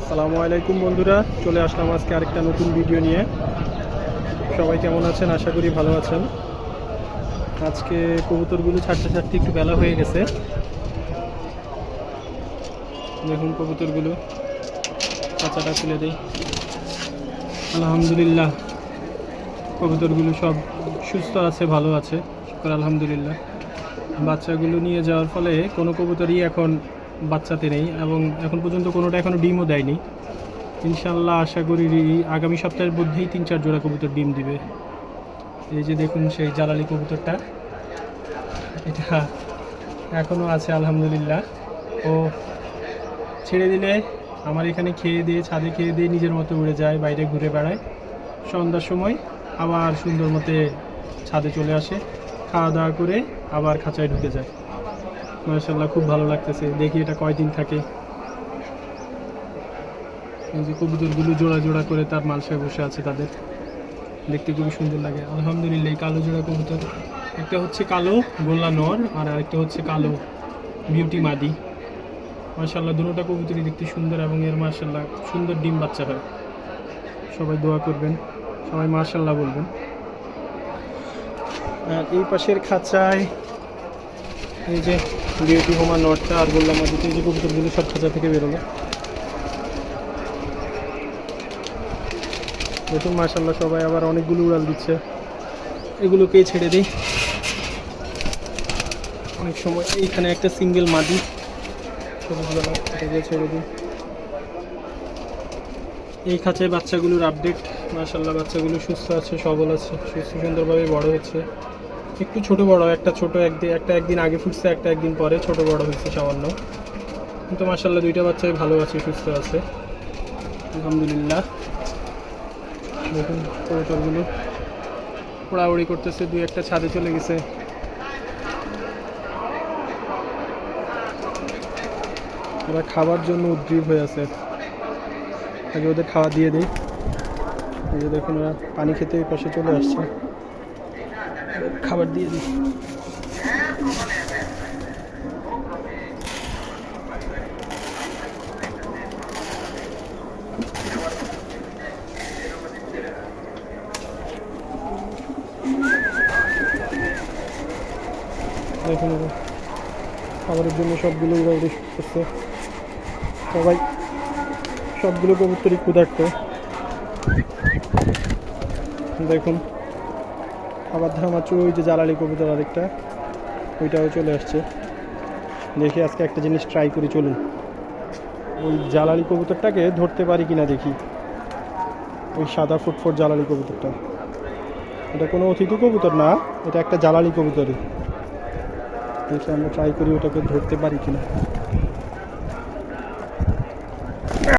আসসালামু আলাইকুম বন্ধুরা, চলে আসলাম আজকে আরেকটা নতুন ভিডিও নিয়ে। সবাই কেমন আছেন? আশা করি ভালো আছেন। আজকে কবুতরগুলো ছাড়তে ছাড়তে একটু বেলা হয়ে গেছে। দেখুন কবুতরগুলো। কাঁচাটা তুলে দেই। আলহামদুলিল্লাহ, কবুতরগুলো সব সুস্থ আছে, ভালো আছে। শুকর আলহামদুলিল্লাহ। বাচ্চাগুলো নিয়ে যাওয়ার ফলে কোনো কবুতরই এখন বাচ্চাতে নেই এবং এখন পর্যন্ত কোনোটা এখনও ডিমও দেয়নি। ইনশাল্লাহ আশা করি আগামী সপ্তাহের মধ্যেই তিন চার জোড়া কবুতর ডিম দিবে। এই যে দেখুন সেই জালালি কবুতরটা। এটা এখনও আছে, আলহামদুলিল্লাহ। ও ছেড়ে দিলে আমার এখানে খেয়ে দিয়ে, ছাদে খেয়ে দিয়ে নিজের মতো উড়ে যায়, বাইরে ঘুরে বেড়ায়। সন্ধ্যার সময় আবার সুন্দর মতে ছাদে চলে আসে, খাওয়া দাওয়া করে আবার খাঁচায় ঢুকে যায়। মার্শাল্লাহ খুব ভালো লাগতেছে। দেখি এটা কয়দিন থাকে। এই যে কবুতরগুলো জোড়া জোড়া করে তার মালসায় বসে আছে তাদের। দেখতে খুবই সুন্দর লাগে। আলহামদুলিল্লাহ কালো জোড়া কবুতর। একটা হচ্ছে কালো, গোল্লা নর, আর আরেকটা হচ্ছে কালো বিউটি মাদি। মার্শাল্লাহ দুটোটা কবুতরই দেখতে সুন্দর এবং এর মার্শাল্লাহ সুন্দর ডিম বাচ্চা হয়। সবাই দোয়া করবেন, সবাই মার্শাল্লাহ বলবেন। আর এই পাশের খাঁচায় এই যে বিউটি হোমা নটটা আর বললাম মাঝে এই যে কবুতরগুলো সব খাঁচা থেকে বেরোলো। দেখুন মার্শাল্লাহ সবাই আবার অনেকগুলো উড়াল দিচ্ছে। এগুলোকেই ছেড়ে দিই। অনেক সময় এইখানে একটা সিঙ্গেল এটাকে ছেড়ে দিই। এই খাঁচায় বাচ্চাগুলোর আপডেট মার্শাল্লাহ বাচ্চাগুলো সুস্থ আছে, সবল আছে, সুস্থ সুন্দরভাবে বড় হচ্ছে। একটু ছোট বড়, একটা ছোট একদিন একটা একদিন আগে ফুটছে, একটা একদিন পরে ছোট বড় হয়েছে সামান্য। কিন্তু মার্শাল্লাহ দুইটা বাচ্চাই ভালো আছে, সুস্থ আছে। আলহামদুলিল্লাহ। দেখুন কবুতরগুলো উড়াউড়ি করতেছে, দুই একটা ছাদে চলে গেছে। ওরা খাবার জন্য উদ্গ্রীব হয়ে আছে। আগে ওদের খাওয়া দিয়ে দিই। এই যে দেখুন ওরা পানি খেতে পাশে চলে আসছে। খাবার দিয়ে দিই। খাবারের জন্য সবগুলো উড়াউড়ি করছে। সবাই সবগুলো কবুতরই ক্ষুধার্ত। দেখুন। আবার ধামাচু, ওই যে জ্বালালি কবুতর আরেকটা, ওইটাও চলে আসছে। দেখি আজকে একটা জিনিস ট্রাই করি, চলুন। ওই জ্বালালি কবুতরটাকে ধরতে পারি কিনা দেখি। ওই সাদা ফুটফুট জ্বালালি কবুতরটা। এটা কোনো অতিথি কবুতর না, এটা একটা জ্বালালি কবুতরই। দেখি আমরা ট্রাই করি ওটাকে ধরতে পারি কিনা।